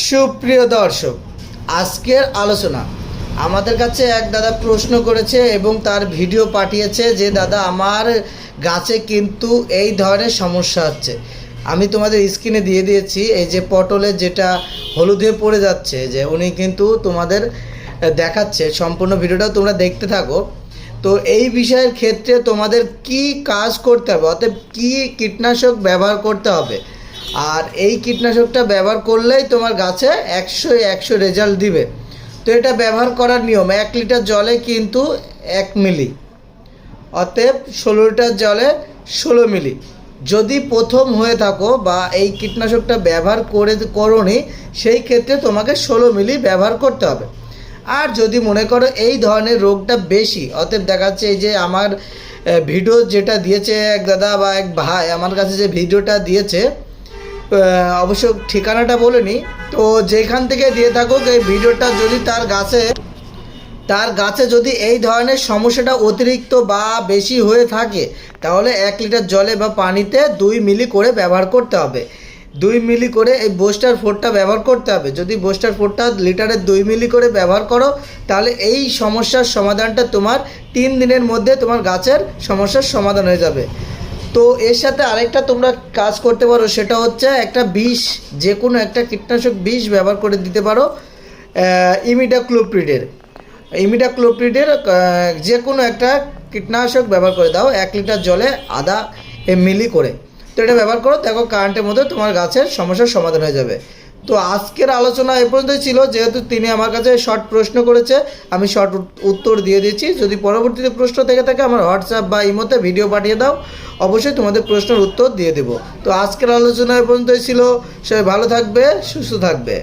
সুপ্রিয় দর্শক, আজকের আলোচনা। আমাদের কাছে এক দাদা প্রশ্ন করেছে এবং তার ভিডিও পাঠিয়েছে যে, দাদা, আমার গাছে কিন্তু এই ধরনের সমস্যা হচ্ছে। আমি তোমাদের স্ক্রিনে দিয়ে দিয়েছি, এই যে পটলের যেটা হলুদে পড়ে যাচ্ছে, যে উনি কিন্তু তোমাদের দেখাচ্ছে সম্পূর্ণ ভিডিওটা, তোমরা দেখতে থাকো। তো এই বিষয়ের ক্ষেত্রে তোমাদের কি কাজ করতে হবে? অতএব কি কীটনাশক ব্যবহার করতে হবে? আর এই কীটনাশকটা ব্যবহার করলেই তোমার গাছে একশো একশো রেজাল্ট দিবে। তো এটা ব্যবহার করার নিয়ম, এক লিটার জলে কিন্তু এক মিলি। অতএব ষোলো লিটার জলে ষোলো মিলি। যদি প্রথম হয়ে থাকো বা এই কীটনাশকটা ব্যবহার করে করোনি, সেই ক্ষেত্রে তোমাকে ষোলো মিলি ব্যবহার করতে হবে। আর যদি মনে করো এই ধরনের রোগটা বেশি, অতএব দেখাচ্ছে এই যে আমার ভিডিও যেটা দিয়েছে এক দাদা বা এক ভাই, আমার কাছে যে ভিডিওটা দিয়েছে অবশ্য ঠিকানাটা বলিনি তো যেখান থেকে দিয়ে থাকুক, এই ভিডিওটা যদি তার গাছে তার গাছে যদি এই ধরনের সমস্যাটা অতিরিক্ত বা বেশি হয়ে থাকে, তাহলে এক লিটার জলে বা পানিতে দুই মিলি করে ব্যবহার করতে হবে। দুই মিলি করে এই বোস্টার ফোরটা ব্যবহার করতে হবে। যদি বোস্টার ফোরটা লিটারে দুই মিলি করে ব্যবহার করো, তাহলে এই সমস্যার সমাধানটা তোমার তিন দিনের মধ্যে তোমার গাছের সমস্যার সমাধান হয়ে যাবে। তো এর সাথে আরেকটা তোমরা কাজ করতে পারো, সেটা হচ্ছে একটা বিষ যে কোনো একটা কীটনাশক বিষ ব্যবহার করে দিতে পারো ইমিডাক্লোপ্রিডের। ইমিডাক্লোপ্রিডের যে কোনো একটা কীটনাশক ব্যবহার করে দাও, এক লিটার জলে আদা আধা মিলি করে। তো এটা ব্যবহার করো, দেখো কারেন্টের মধ্যে তোমার গাছের সমস্যার সমাধান হয়ে যাবে। তো আজকের আলোচনা এ পর্যন্তই ছিল, যেহেতু তিনি আমার কাছে শর্ট প্রশ্ন করেছে, আমি শর্ট উত্তর দিয়ে দিচ্ছি। যদি পরবর্তীতে প্রশ্ন থেকে থাকে, আমার হোয়াটসঅ্যাপ বা ইমোতে ভিডিও পাঠিয়ে দাও। অবশ্যই তোমাদের প্রশ্নের উত্তর দিয়ে দেবো। তো আজকের আলোচনা এ পর্যন্তই ছিল। সবাই ভালো থাকবে, সুস্থ থাকবে।